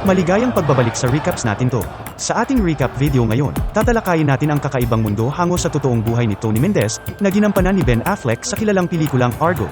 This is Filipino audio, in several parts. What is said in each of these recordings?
Maligayang pagbabalik sa recaps natin to. Sa ating recap video ngayon, tatalakayin natin ang kakaibang mundo hango sa totoong buhay ni Tony Mendez, na ginampanan ni Ben Affleck sa kilalang pelikulang Argo.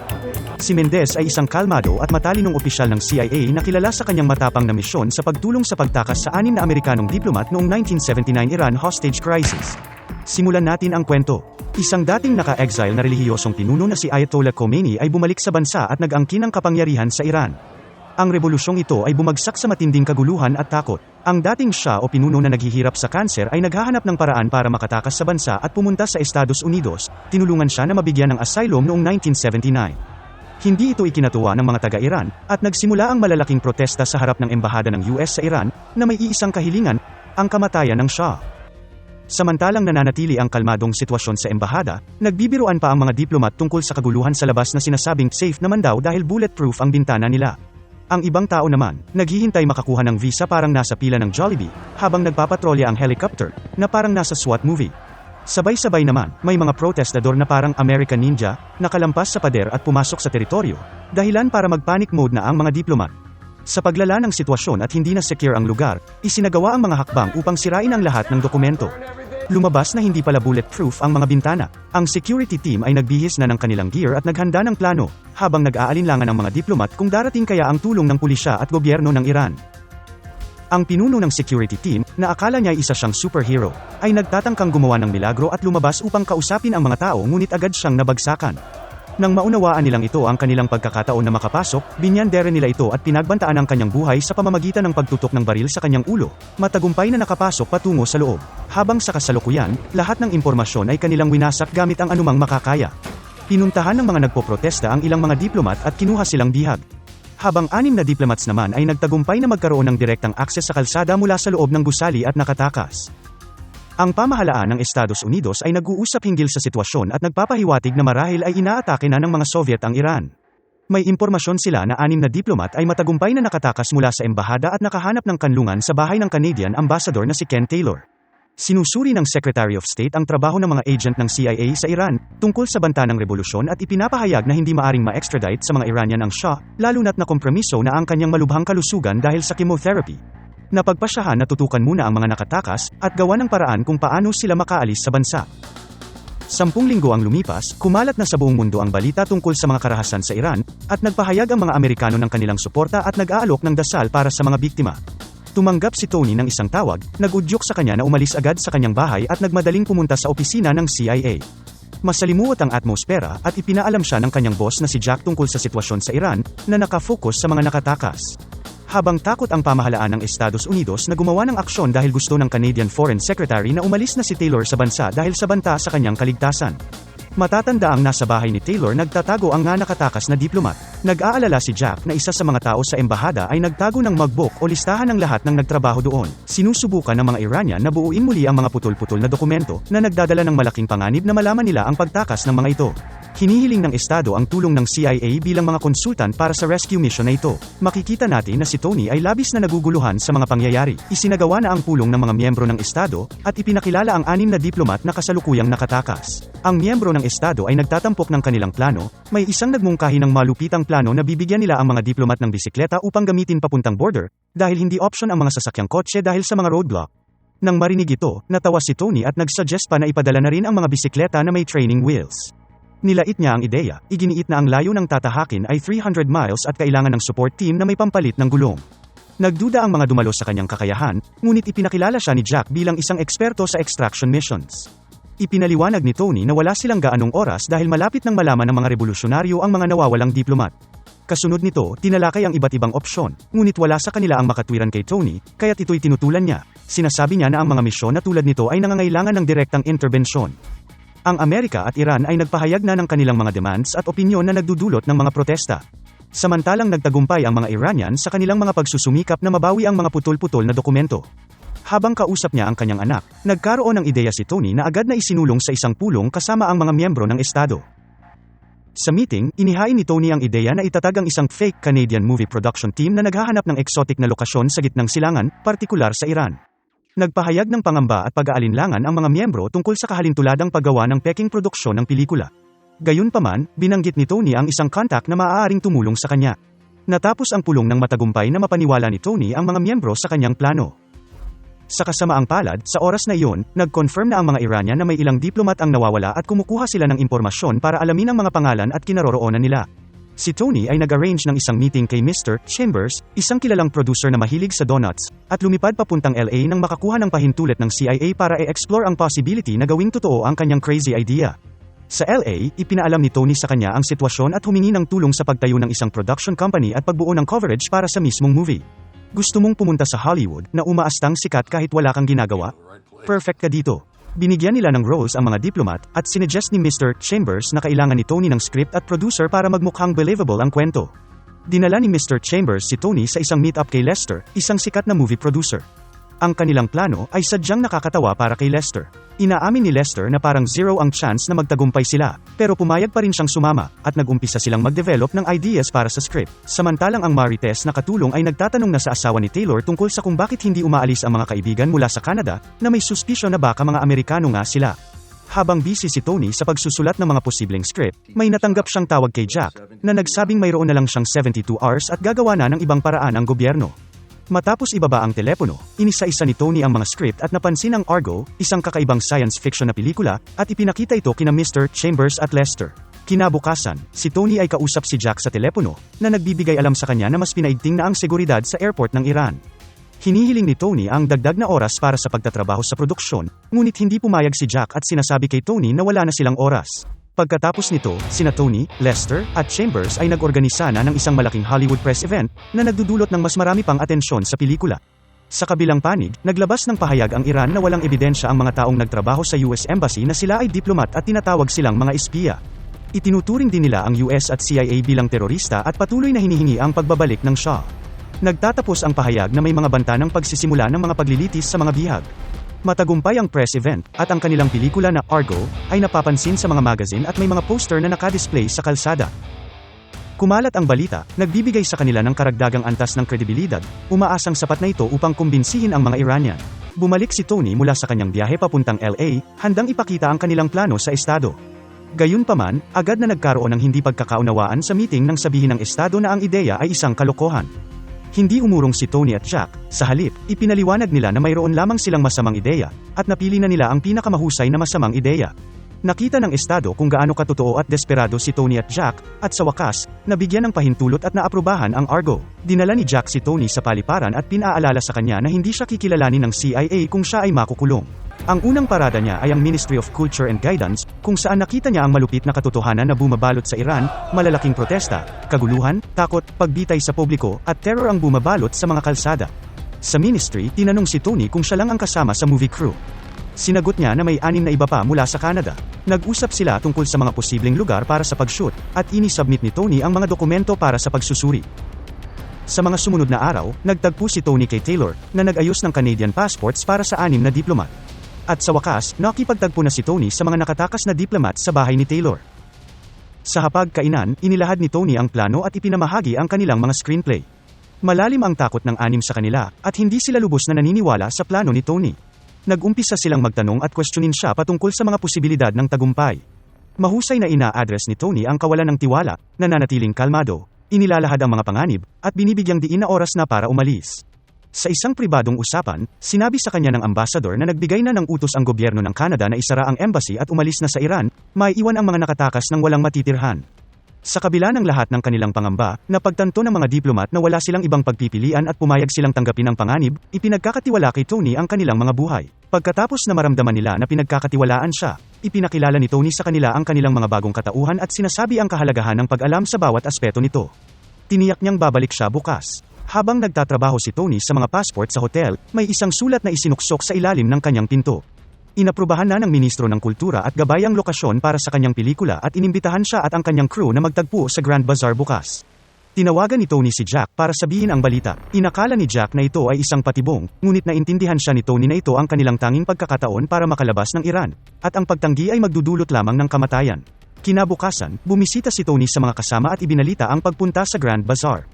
Si Mendez ay isang kalmado at matalinong opisyal ng CIA na kilala sa kanyang matapang na misyon sa pagtulong sa pagtakas sa anim na Amerikanong diplomat noong 1979 Iran hostage crisis. Simulan natin ang kwento. Isang dating naka-exile na relihiyosong pinuno na si Ayatollah Khomeini ay bumalik sa bansa at nag-angkin ng kapangyarihan sa Iran. Ang rebolusyong ito ay bumagsak sa matinding kaguluhan at takot. Ang dating siya o pinuno na naghihirap sa kanser ay naghahanap ng paraan para makatakas sa bansa at pumunta sa Estados Unidos. Tinulungan siya na mabigyan ng asylum noong 1979. Hindi ito ikinatuwa ng mga taga-Iran, at nagsimula ang malalaking protesta sa harap ng embahada ng US sa Iran, na may iisang kahilingan, ang kamatayan ng Shah. Samantalang nananatili ang kalmadong sitwasyon sa embahada, nagbibiruan pa ang mga diplomat tungkol sa kaguluhan sa labas na sinasabing safe naman daw dahil bulletproof ang bintana nila. Ang ibang tao naman, naghihintay makakuha ng visa parang nasa pila ng Jollibee, habang nagpapatrolya ang helicopter, na parang nasa SWAT movie. Sabay-sabay naman, may mga protestador na parang American Ninja, nakalampas sa pader at pumasok sa teritoryo, dahilan para mag-panic mode na ang mga diplomat. Sa paglala ng sitwasyon at hindi na secure ang lugar, isinagawa ang mga hakbang upang sirain ang lahat ng dokumento. Lumabas na hindi pala bulletproof ang mga bintana. Ang security team ay nagbihis na ng kanilang gear at naghanda ng plano, habang nag-aalinlangan ang mga diplomat kung darating kaya ang tulong ng pulisya at gobyerno ng Iran. Ang pinuno ng security team, na akala niya isa siyang superhero, ay nagtatangkang gumawa ng milagro at lumabas upang kausapin ang mga tao ngunit agad siyang nabagsakan. Nang maunawaan nilang ito ang kanilang pagkakataon na makapasok, binyandere nila ito at pinagbantaan ang kanyang buhay sa pamamagitan ng pagtutok ng baril sa kanyang ulo. Matagumpay na nakapasok patungo sa loob. Habang sa kasalukuyan, lahat ng impormasyon ay kanilang winasak gamit ang anumang makakaya. Pinuntahan ng mga nagpoprotesta ang ilang mga diplomat at kinuha silang bihag. Habang anim na diplomats naman ay nagtagumpay na magkaroon ng direktang akses sa kalsada mula sa loob ng gusali at nakatakas. Ang pamahalaan ng Estados Unidos ay nag-uusap hinggil sa sitwasyon at nagpapahiwatig na marahil ay inaatake na ng mga Soviet ang Iran. May impormasyon sila na anim na diplomat ay matagumpay na nakatakas mula sa embahada at nakahanap ng kanlungan sa bahay ng Canadian ambassador na si Ken Taylor. Sinusuri ng Secretary of State ang trabaho ng mga agent ng CIA sa Iran tungkol sa banta ng revolusyon at ipinapahayag na hindi maaring ma-extradite sa mga Iranian ang Shah, lalo na't nakompromiso na ang kanyang malubhang kalusugan dahil sa chemotherapy. Napagpasyahan na tutukan muna ang mga nakatakas at gawa ng paraan kung paano sila makaalis sa bansa. Sampung linggo ang lumipas, kumalat na sa buong mundo ang balita tungkol sa mga karahasan sa Iran, at nagpahayag ang mga Amerikano ng kanilang suporta at nag-aalok ng dasal para sa mga biktima. Tumanggap si Tony ng isang tawag, nagudyok sa kanya na umalis agad sa kanyang bahay at nagmadaling pumunta sa opisina ng CIA. Masalimuot ang atmosfera at ipinaalam siya ng kanyang boss na si Jack tungkol sa sitwasyon sa Iran, na nakafocus sa mga nakatakas. Habang takot ang pamahalaan ng Estados Unidos na gumawa ng aksyon dahil gusto ng Canadian Foreign Secretary na umalis na si Taylor sa bansa dahil sa banta sa kanyang kaligtasan. Matatanda ang nasa bahay ni Taylor nagtatago ang nga nakatakas na diplomat. Nag-aalala si Jack na isa sa mga tao sa embahada ay nagtago ng magbook o listahan ng lahat ng nagtrabaho doon. Sinusubukan ng mga Iranian na buuin muli ang mga putol-putol na dokumento na nagdadala ng malaking panganib na malaman nila ang pagtakas ng mga ito. Hinihiling ng Estado ang tulong ng CIA bilang mga konsultan para sa rescue mission na ito. Makikita natin na si Tony ay labis na naguguluhan sa mga pangyayari. Isinagawa na ang pulong ng mga miyembro ng Estado, at ipinakilala ang anim na diplomat na kasalukuyang nakatakas. Ang miyembro ng Estado ay nagtatampok ng kanilang plano, may isang nagmungkahi ng malupitang plano na bibigyan nila ang mga diplomat ng bisikleta upang gamitin papuntang border, dahil hindi option ang mga sasakyang kotse dahil sa mga roadblock. Nang marinig ito, natawa si Tony at nagsuggest pa na ipadala na rin ang mga bisikleta na may training wheels. Nilait niya ang ideya, iginiit na ang layo ng tatahakin ay 300 miles at kailangan ng support team na may pampalit ng gulong. Nagduda ang mga dumalo sa kanyang kakayahan, ngunit ipinakilala siya ni Jack bilang isang eksperto sa extraction missions. Ipinaliwanag ni Tony na wala silang gaanong oras dahil malapit nang malaman ng mga revolusyonaryo ang mga nawawalang diplomat. Kasunod nito, tinalakay ang iba't ibang opsyon, ngunit wala sa kanila ang makatwiran kay Tony, kaya't ito'y tinutulan niya. Sinasabi niya na ang mga misyon na tulad nito ay nangangailangan ng direktang interbensyon. Ang Amerika at Iran ay nagpahayag na ng kanilang mga demands at opinyon na nagdudulot ng mga protesta. Samantalang nagtagumpay ang mga Iranian sa kanilang mga pagsusumikap na mabawi ang mga putol-putol na dokumento. Habang kausap niya ang kanyang anak, nagkaroon ng ideya si Tony na agad na isinulong sa isang pulong kasama ang mga miyembro ng Estado. Sa meeting, inihain ni Tony ang ideya na itatag ang isang fake Canadian movie production team na naghahanap ng exotic na lokasyon sa gitnang silangan, partikular sa Iran. Nagpahayag ng pangamba at pag-aalinlangan ang mga miyembro tungkol sa kahalintuladang paggawa ng peking produksyon ng pelikula. Gayunpaman, binanggit ni Tony ang isang contact na maaaring tumulong sa kanya. Natapos ang pulong ng matagumpay na mapaniwala ni Tony ang mga miyembro sa kanyang plano. Sa kasamaang palad, sa oras na iyon, nag-confirm na ang mga Iranian na may ilang diplomat ang nawawala at kumukuha sila ng impormasyon para alamin ang mga pangalan at kinaroroonan nila. Si Tony ay nag-arrange ng isang meeting kay Mr. Chambers, isang kilalang producer na mahilig sa donuts, at lumipad papuntang LA nang makakuha ng pahintulit ng CIA para i-explore ang possibility na gawing totoo ang kanyang crazy idea. Sa LA, ipinaalam ni Tony sa kanya ang sitwasyon at humingi ng tulong sa pagtayo ng isang production company at pagbuo ng coverage para sa mismong movie. Gusto mong pumunta sa Hollywood na umaastang sikat kahit wala kang ginagawa? Perfect ka dito. Binigyan nila ng roles ang mga diplomat at sinuggest ni Mr. Chambers na kailangan ni Tony ng script at producer para magmukhang believable ang kwento. Dinala ni Mr. Chambers si Tony sa isang meet-up kay Lester, isang sikat na movie producer. Ang kanilang plano ay sadyang nakakatawa para kay Lester. Inaamin ni Lester na parang zero ang chance na magtagumpay sila, pero pumayag pa rin siyang sumama, at nagumpisa silang mag-develop ng ideas para sa script. Samantalang ang Marites na katulong ay nagtatanong na sa asawa ni Taylor tungkol sa kung bakit hindi umaalis ang mga kaibigan mula sa Canada, na may suspisyon na baka mga Amerikano nga sila. Habang busy si Tony sa pagsusulat ng mga posibleng script, may natanggap siyang tawag kay Jack, na nagsabing mayroon na lang siyang 72 hours at gagawa na ng ibang paraan ang gobyerno. Matapos ibaba ang telepono, inisa-isa ni Tony ang mga script at napansin ang Argo, isang kakaibang science fiction na pelikula, at ipinakita ito kina Mr. Chambers at Lester. Kinabukasan, si Tony ay kausap si Jack sa telepono, na nagbibigay alam sa kanya na mas pinaigting na ang seguridad sa airport ng Iran. Hinihiling ni Tony ang dagdag na oras para sa pagtatrabaho sa produksyon, ngunit hindi pumayag si Jack at sinasabi kay Tony na wala na silang oras. Pagkatapos nito, sina Tony, Lester, at Chambers ay nag-organisa na ng isang malaking Hollywood press event na nagdudulot ng mas marami pang atensyon sa pelikula. Sa kabilang panig, naglabas ng pahayag ang Iran na walang ebidensya ang mga taong nagtrabaho sa US Embassy na sila ay diplomat at tinatawag silang mga espiya. Itinuturing din nila ang US at CIA bilang terorista at patuloy na hinihingi ang pagbabalik ng Shah. Nagtatapos ang pahayag na may mga banta ng pagsisimula ng mga paglilitis sa mga bihag. Matagumpay ang press event, at ang kanilang pelikula na Argo, ay napapansin sa mga magazine at may mga poster na nakadisplay sa kalsada. Kumalat ang balita, nagbibigay sa kanila ng karagdagang antas ng kredibilidad, umaasang sapat na ito upang kumbinsihin ang mga Iranian. Bumalik si Tony mula sa kanyang biyahe papuntang LA, handang ipakita ang kanilang plano sa estado. Gayunpaman, agad na nagkaroon ng hindi pagkakaunawaan sa meeting nang sabihin ng estado na ang ideya ay isang kalokohan. Hindi umurong si Tony at Jack, sa halip, ipinaliwanag nila na mayroon lamang silang masamang ideya, at napili na nila ang pinakamahusay na masamang ideya. Nakita ng estado kung gaano katotoo at desperado si Tony at Jack, at sa wakas, nabigyan ng pahintulot at naaprubahan ang Argo. Dinala ni Jack si Tony sa paliparan at pinaalala sa kanya na hindi siya kikilalanin ng CIA kung siya ay makukulong. Ang unang parada niya ay ang Ministry of Culture and Guidance, kung saan nakita niya ang malupit na katotohanan na bumabalot sa Iran, malalaking protesta, kaguluhan, takot, pagbitay sa publiko, at terror ang bumabalot sa mga kalsada. Sa ministry, tinanong si Tony kung siya lang ang kasama sa movie crew. Sinagot niya na may anim na iba pa mula sa Canada. Nag-usap sila tungkol sa mga posibleng lugar para sa pag-shoot, at inisubmit ni Tony ang mga dokumento para sa pagsusuri. Sa mga sumunod na araw, nagtagpo si Tony kay Taylor, na nag-ayos ng Canadian passports para sa anim na diplomat. At sa wakas, nakipagtagpo na si Tony sa mga nakatakas na diplomat sa bahay ni Taylor. Sa hapag-kainan, inilahad ni Tony ang plano at ipinamahagi ang kanilang mga screenplay. Malalim ang takot ng anim sa kanila, at hindi sila lubos na naniniwala sa plano ni Tony. Nag-umpisa silang magtanong at questionin siya patungkol sa mga posibilidad ng tagumpay. Mahusay na ina-address ni Tony ang kawalan ng tiwala, nananatiling kalmado, inilalahad ang mga panganib, at binibigyang diin na oras na para umalis. Sa isang pribadong usapan, sinabi sa kanya ng ambasador na nagbigay na ng utos ang gobyerno ng Canada na isara ang embassy at umalis na sa Iran, maiiwan ang mga nakatakas ng walang matitirhan. Sa kabila ng lahat ng kanilang pangamba, napagtanto ng mga diplomat na wala silang ibang pagpipilian at pumayag silang tanggapin ang panganib, ipinagkakatiwala kay Tony ang kanilang mga buhay. Pagkatapos na maramdaman nila na pinagkakatiwalaan siya, ipinakilala ni Tony sa kanila ang kanilang mga bagong katauhan at sinasabi ang kahalagahan ng pag-alam sa bawat aspeto nito. Tiniyak niyang babalik siya bukas. Habang nagtatrabaho si Tony sa mga passport sa hotel, may isang sulat na isinuksok sa ilalim ng kanyang pinto. Inaprubahan na ng Ministro ng Kultura at gabay ang lokasyon para sa kanyang pelikula at inimbitahan siya at ang kanyang crew na magtagpo sa Grand Bazaar bukas. Tinawagan ni Tony si Jack para sabihin ang balita. Inakala ni Jack na ito ay isang patibong, ngunit naintindihan siya ni Tony na ito ang kanilang tanging pagkakataon para makalabas ng Iran, at ang pagtanggi ay magdudulot lamang ng kamatayan. Kinabukasan, bumisita si Tony sa mga kasama at ibinalita ang pagpunta sa Grand Bazaar.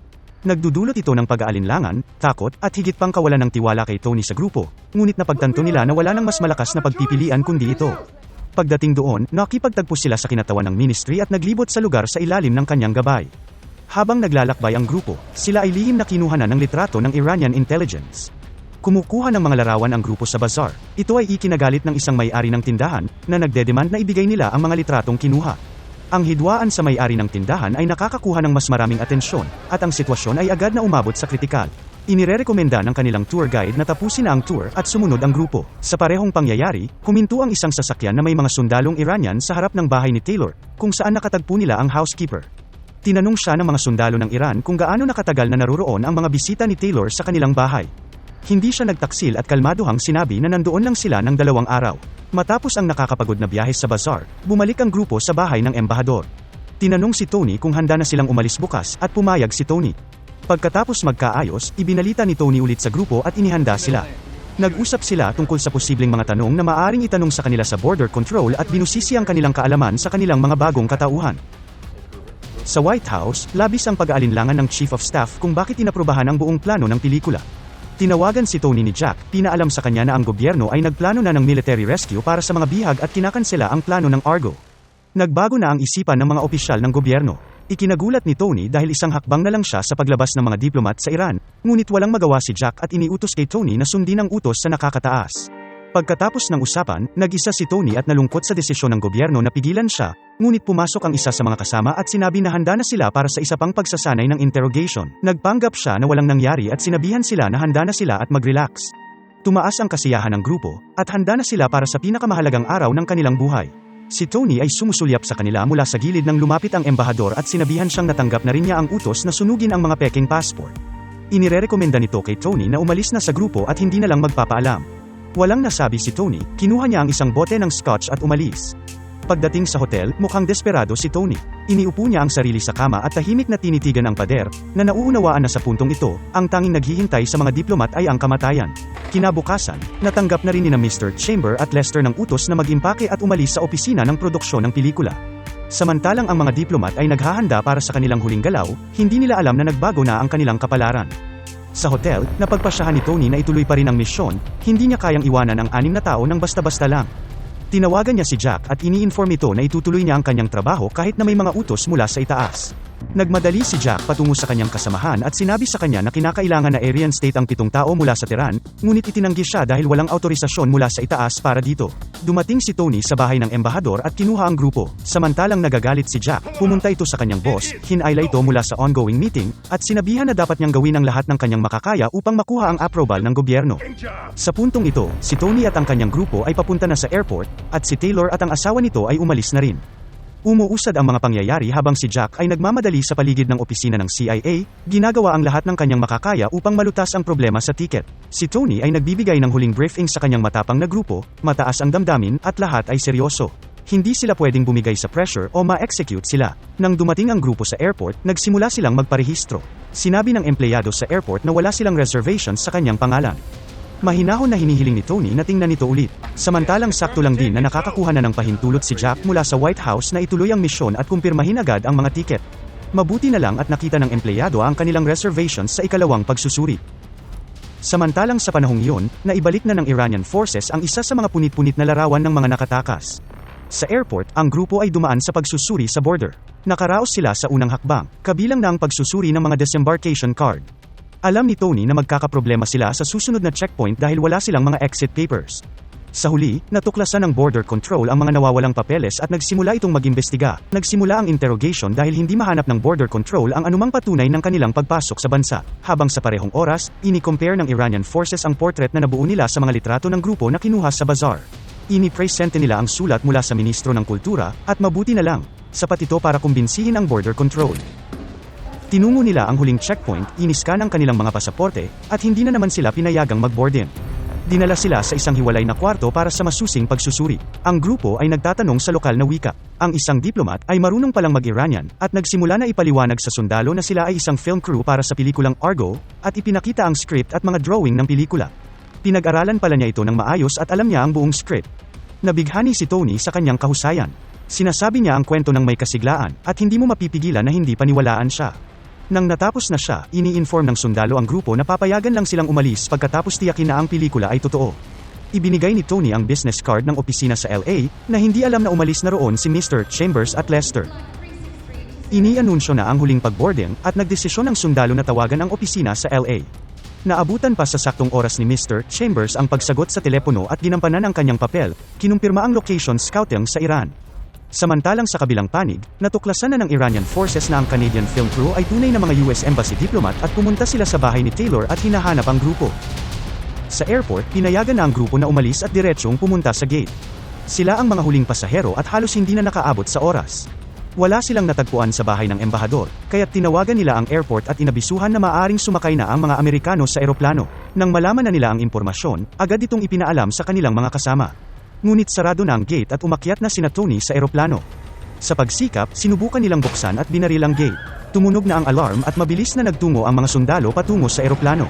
Nagdudulot ito ng pag-aalinlangan, takot, at higit pang kawalan ng tiwala kay Tony sa grupo, ngunit napagtanto nila na wala nang mas malakas na pagpipilian kundi ito. Pagdating doon, nakipagtagpo sila sa kinatawan ng ministry at naglibot sa lugar sa ilalim ng kanyang gabay. Habang naglalakbay ang grupo, sila ay lihim na kinuha na ng litrato ng Iranian intelligence. Kumukuha ng mga larawan ang grupo sa bazaar. Ito ay ikinagalit ng isang may-ari ng tindahan na nagdedemand na ibigay nila ang mga litratong kinuha. Ang hidwaan sa may-ari ng tindahan ay nakakakuha ng mas maraming atensyon, at ang sitwasyon ay agad na umabot sa kritikal. Inirerekomenda ng kanilang tour guide na tapusin na ang tour at sumunod ang grupo. Sa parehong pangyayari, huminto ang isang sasakyan na may mga sundalong Iranian sa harap ng bahay ni Taylor, kung saan nakatagpo nila ang housekeeper. Tinanong siya ng mga sundalo ng Iran kung gaano nakatagal na naroroon ang mga bisita ni Taylor sa kanilang bahay. Hindi siya nagtaksil at kalmadohang sinabi na nandoon lang sila ng dalawang araw. Matapos ang nakakapagod na biyahe sa bazaar, bumalik ang grupo sa bahay ng embahador. Tinanong si Tony kung handa na silang umalis bukas at pumayag si Tony. Pagkatapos magkaayos, ibinalita ni Tony ulit sa grupo at inihanda sila. Nag-usap sila tungkol sa posibleng mga tanong na maaring itanong sa kanila sa border control at binusisi ang kanilang kaalaman sa kanilang mga bagong katauhan. Sa White House, labis ang pag-aalinlangan ng Chief of Staff kung bakit inaprubahan ang buong plano ng pelikula. Tinawagan si Tony ni Jack, pinaalam sa kanya na ang gobyerno ay nagplano na ng military rescue para sa mga bihag at kinakansela ang plano ng Argo. Nagbago na ang isipan ng mga opisyal ng gobyerno. Ikinagulat ni Tony dahil isang hakbang na lang siya sa paglabas ng mga diplomat sa Iran, ngunit walang magawa si Jack at iniutos kay Tony na sundin ang utos sa nakakataas. Pagkatapos ng usapan, nag-isa si Tony at nalungkot sa desisyon ng gobyerno na pigilan siya, ngunit pumasok ang isa sa mga kasama at sinabi na handa na sila para sa isa pang pagsasanay ng interrogation. Nagpanggap siya na walang nangyari at sinabihan sila na handa na sila at mag-relax. Tumaas ang kasiyahan ng grupo, at handa na sila para sa pinakamahalagang araw ng kanilang buhay. Si Tony ay sumusulyap sa kanila mula sa gilid ng lumapit ang embahador at sinabihan siyang natanggap na rin niya ang utos na sunugin ang mga peking passport. Inirerekomenda nito kay Tony na umalis na sa grupo at hindi na lang magpapaalam. Walang nasabi si Tony, kinuha niya ang isang bote ng scotch at umalis. Pagdating sa hotel, mukhang desperado si Tony. Iniupo niya ang sarili sa kama at tahimik na tinitigan ang pader, na nauunawaan na sa puntong ito, ang tanging naghihintay sa mga diplomat ay ang kamatayan. Kinabukasan, natanggap na rin ni na Mr. Chamber at Lester ng utos na mag-impake at umalis sa opisina ng produksyon ng pelikula. Samantalang ang mga diplomat ay naghahanda para sa kanilang huling galaw, hindi nila alam na nagbago na ang kanilang kapalaran. Sa hotel, napagpasyahan ni Tony na ituloy pa rin ang misyon, hindi niya kayang iwanan ang anim na tao ng basta-basta lang. Tinawagan niya si Jack at ini-inform ito na itutuloy niya ang kanyang trabaho kahit na may mga utos mula sa itaas. Nagmadali si Jack patungo sa kanyang kasamahan at sinabi sa kanya na kinakailangan na Aryan State ang pitong tao mula sa Tehran, ngunit itinanggi siya dahil walang autorisasyon mula sa itaas para dito. Dumating si Tony sa bahay ng embahador at kinuha ang grupo. Samantalang nagagalit si Jack, pumunta ito sa kanyang boss, hinaila ito mula sa ongoing meeting, at sinabihan na dapat niyang gawin ang lahat ng kanyang makakaya upang makuha ang approval ng gobyerno. Sa puntong ito, si Tony at ang kanyang grupo ay papunta na sa airport, at si Taylor at ang asawa nito ay umalis na rin. Umuusad ang mga pangyayari habang si Jack ay nagmamadali sa paligid ng opisina ng CIA, ginagawa ang lahat ng kanyang makakaya upang malutas ang problema sa ticket. Si Tony ay nagbibigay ng huling briefing sa kanyang matapang na grupo, mataas ang damdamin at lahat ay seryoso. Hindi sila pwedeng bumigay sa pressure o ma-execute sila. Nang dumating ang grupo sa airport, nagsimula silang magparehistro. Sinabi ng empleyado sa airport na wala silang reservations sa kanyang pangalan. Mahinahon na hinihiling ni Tony na tingnan nito ulit. Samantalang sakto lang din na nakakakuha na ng pahintulot si Jack mula sa White House na ituloy ang misyon at kumpirmahin agad ang mga tiket. Mabuti na lang at nakita ng empleyado ang kanilang reservations sa ikalawang pagsusuri. Samantalang sa panahong iyon, naibalik na ng Iranian forces ang isa sa mga punit-punit na larawan ng mga nakatakas. Sa airport, ang grupo ay dumaan sa pagsusuri sa border. Nakaraos sila sa unang hakbang, kabilang na ang pagsusuri ng mga disembarkation card. Alam ni Tony na magkakaproblema sila sa susunod na checkpoint dahil wala silang mga exit papers. Sa huli, natuklasan ng border control ang mga nawawalang papeles at nagsimula itong mag-imbestiga. Nagsimula ang interrogation dahil hindi mahanap ng border control ang anumang patunay ng kanilang pagpasok sa bansa. Habang sa parehong oras, ini-compare ng Iranian forces ang portrait na nabuo nila sa mga litrato ng grupo na kinuha sa bazaar. Ini-presente nila ang sulat mula sa Ministro ng Kultura, at mabuti na lang, sapat ito para kumbinsihin ang border control. Tinungo nila ang huling checkpoint, iniskan ang kanilang mga pasaporte, at hindi na naman sila pinayagang mag-board in. Dinala sila sa isang hiwalay na kwarto para sa masusing pagsusuri. Ang grupo ay nagtatanong sa lokal na wika. Ang isang diplomat ay marunong palang mag-Iranian, at nagsimula na ipaliwanag sa sundalo na sila ay isang film crew para sa pelikulang Argo, at ipinakita ang script at mga drawing ng pelikula. Pinag-aralan pala niya ito ng maayos at alam niya ang buong script. Nabighani si Tony sa kanyang kahusayan. Sinasabi niya ang kwento ng may kasiglaan, at hindi mo mapipigilan na hindi paniwalaan siya. Nang natapos na siya, ini-inform ng sundalo ang grupo na papayagan lang silang umalis pagkatapos tiyakin na ang pelikula ay totoo. Ibinigay ni Tony ang business card ng opisina sa LA na hindi alam na umalis na roon si Mr. Chambers at Lester. Inianunsyo na ang huling pagboarding at nagdesisyon ang sundalo na tawagan ang opisina sa LA. Naabutan pa sa saktong oras ni Mr. Chambers ang pagsagot sa telepono at ginampanan ang kanyang papel, kinumpirma ang location scouting sa Iran. Samantalang sa kabilang panig, natuklasan na ng Iranian forces na ang Canadian film crew ay tunay na mga US Embassy diplomat at pumunta sila sa bahay ni Taylor at hinahanap ang grupo. Sa airport, pinayagan na ang grupo na umalis at diretsyong pumunta sa gate. Sila ang mga huling pasahero at halos hindi na nakaabot sa oras. Wala silang natagpuan sa bahay ng embahador, kaya't tinawagan nila ang airport at inabisuhan na maaring sumakay na ang mga Amerikano sa eroplano. Nang malaman na nila ang impormasyon, agad itong ipinaalam sa kanilang mga kasama. Ngunit sarado na ang gate at umakyat na sina Tony sa eroplano. Sa pagsikap, sinubukan nilang buksan at binaril ang gate. Tumunog na ang alarm at mabilis na nagtungo ang mga sundalo patungo sa eroplano.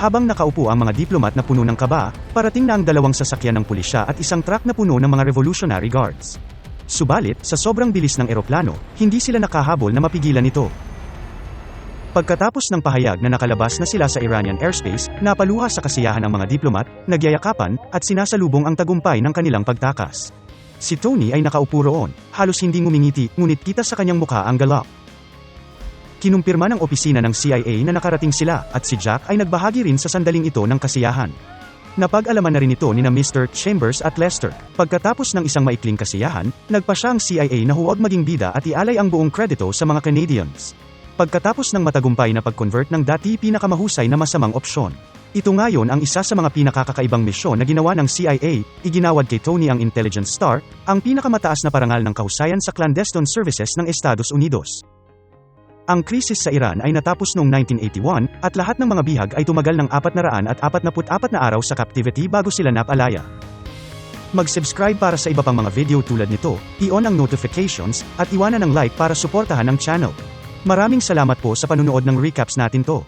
Habang nakaupo ang mga diplomat na puno ng kaba, parating na ang dalawang sasakyan ng pulisya at isang truck na puno ng mga Revolutionary Guards. Subalit, sa sobrang bilis ng eroplano, hindi sila nakahabol na mapigilan ito. Pagkatapos ng pahayag na nakalabas na sila sa Iranian airspace, napaluha sa kasiyahan ang mga diplomat, nagyayakapan, at sinasalubong ang tagumpay ng kanilang pagtakas. Si Tony ay nakaupo roon, halos hindi ngumingiti, ngunit kita sa kanyang mukha ang galak. Kinumpirma ng opisina ng CIA na nakarating sila, at si Jack ay nagbahagi rin sa sandaling ito ng kasiyahan. Napag-alaman na rin ito ni na Mr. Chambers at Lester. Pagkatapos ng isang maikling kasiyahan, nagpa siya ang CIA na huwag maging bida at ialay ang buong kredito sa mga Canadians. Pagkatapos ng matagumpay na pag-convert ng dati pinakamahusay na masamang opsyon. Ito ngayon ang isa sa mga pinakakakaibang misyon na ginawa ng CIA, iginawad kay Tony ang Intelligence Star, ang pinakamataas na parangal ng kahusayan sa clandestine services ng Estados Unidos. Ang krisis sa Iran ay natapos noong 1981, at lahat ng mga bihag ay tumagal ng 444 na araw sa captivity bago sila napalaya. Mag-subscribe para sa iba pang mga video tulad nito, i-on ang notifications, at iwanan ng like para suportahan ang channel. Maraming salamat po sa panunood ng recaps natin to.